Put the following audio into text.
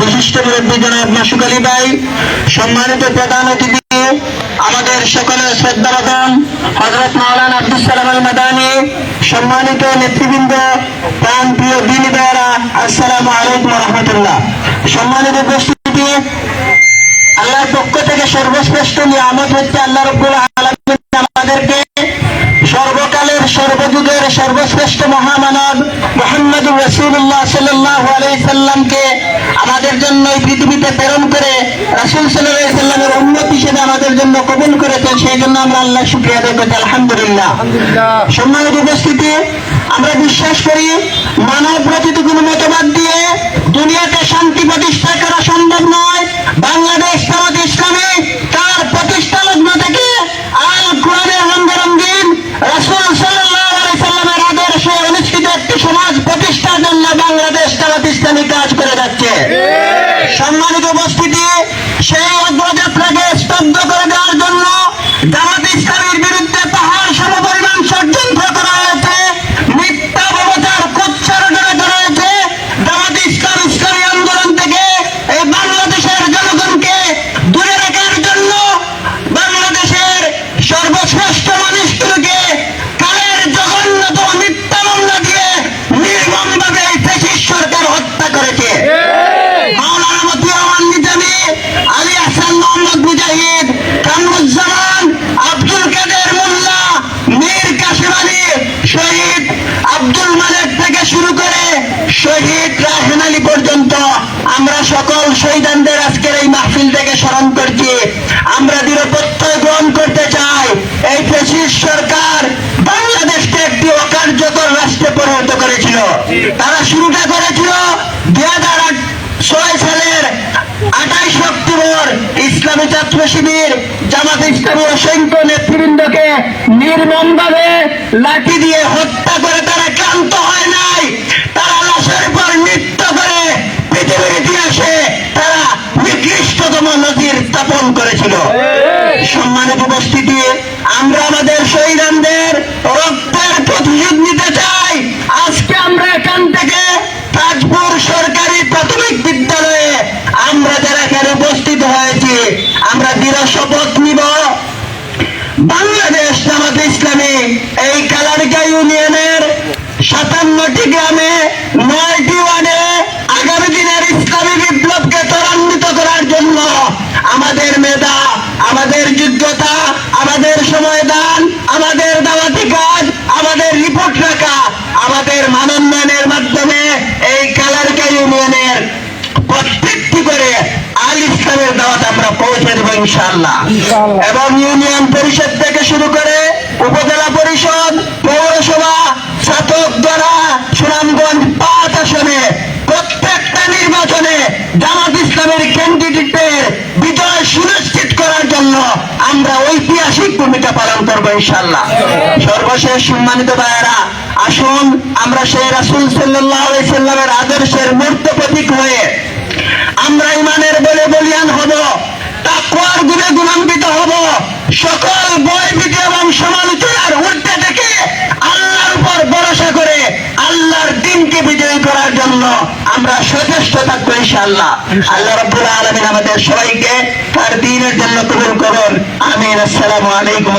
বিশিষ্ট মুরব্বী জনাব মাসুক আলী ভাই, সম্মানিত প্রধান অতিথি, আমাদের সকলের শ্রদ্ধাবাদন হজরত মাওলানা আব্দুল সালাম আল মাদানী, সম্মানিত নেতৃবৃন্দ প্রাণ প্রিয় দিনী ভাইয়েরা, আসসালামু আলাইকুম রহমতুল্লাহ। সম্মানিত উপস্থিতি, আল্লাহর পক্ষ থেকে সর্বশ্রেষ্ঠ নিয়ামত হচ্ছে আল্লাহ রব্বুল আলামিন আমাদেরকে সর্বকালের সর্বযুগের সর্বশ্রেষ্ঠ মহামানব মোহাম্মদুর রসুল্লাহ সাল্লাহ আলাইসাল্লামকে আমাদের জন্য এই পৃথিবীতে প্রেরণ করে রাসুল সাল্লাহ সাল্লামের উন্নত হিসেবে আমাদের জন্য কবুল করেছেন সেই জন্য আমরা আল্লাহ শুক্রিয়া আদায় করছি আলহামদুলিল্লাহ। সম্মানিত উপস্থিতি আমরা বিশ্বাস করি মানব রচিত কোনো মতবাদ জামাত কাজ করে যাচ্ছে। সম্মানিত উপস্থিতি সেই অগ্রযাত্রাকে শহীদ রাহেন আলী পর্যন্ত আমরা সকল শহীদানদের আজকের এই মাহফিল থেকে স্মরণ করছি। আমরা দৃঢ় গ্রহণ করতে চাই। এই ফেসিস সরকার বাংলাদেশকে একটি অকার্যকর রাষ্ট্রে পরিণত করেছিল। তারা শুরুটা করেছিল দুই হাজার ছয় সালের আঠাইশ অক্টোবর ইসলামী ছাত্র শিবির জামাত ইসলামী অসংখ্য নেতৃবৃন্দকে নির্মমভাবে লাঠি দিয়ে হত্যা করে স্থাপন করেছিল। সম্মানিত উপস্থিতি আমরা আমাদের শহীদানদের রক্তের প্রতিশোধ নিতে চাই। আজকে আমরা এখান থেকে তাজপুর সরকারি প্রাথমিক বিদ্যালয়ে আমরা যারা এখানে উপস্থিত হয়েছি আমরা দৃঢ় শপথ নিব। বাংলাদেশ জামাত ইসলামী এই কালারিকা ইউনিয়নের সাতান্নটি গ্রামে যোগ্যতা আমাদের সময় দান আমাদের দাওয়াতি কাজ আমাদের রিপোর্ট রাখা আমাদের মানোন্নয়নের মাধ্যমে এই কালারিকা ইউনিয়নের প্রত্যেকটি করে আল ইসলামের দাওয়াত আমরা পৌঁছে দেবো ইনশাআল্লাহ। এবং ইউনিয়ন পরিষদ থেকে শুরু করে উপজেলা পরিষদ পৌরসভা ছাতক দ্বারা সুনামগঞ্জ পাঁচ আসনে প্রত্যেকটা নির্বাচনে জামাত ইসলামের ক্যান্ডিডেটের বিজয় সুনিশ্চিত জন্য আমরা ঐতিহাসিক ভূমিকা পালন করব ইনশাল্লাহ সর্বশেষ সম্মানিত ভাইয়েরা আসুন আমরা সেই রাসুল সাল্লাহ সাল্লামের আদর্শের মূর্ত প্রতীক হয়ে আমরা ইমানের বলে বলিয়ান হব তা কর গুণে গুণান্বিত হব সকল বই এবং সমালোচনার ঊর্ধ্বে থেকে আল্লাহর উপর ভরসা করে আল্লাহর দিনকে বিজয়ী করার জন্য আমরা সচেষ্ট থাকব ইনশাআল্লাহ। আল্লাহ রব্বুল আলমিন আমাদের সবাইকে তার দিনের জন্য কবুল করুন। আমিন। আসসালামু আলাইকুম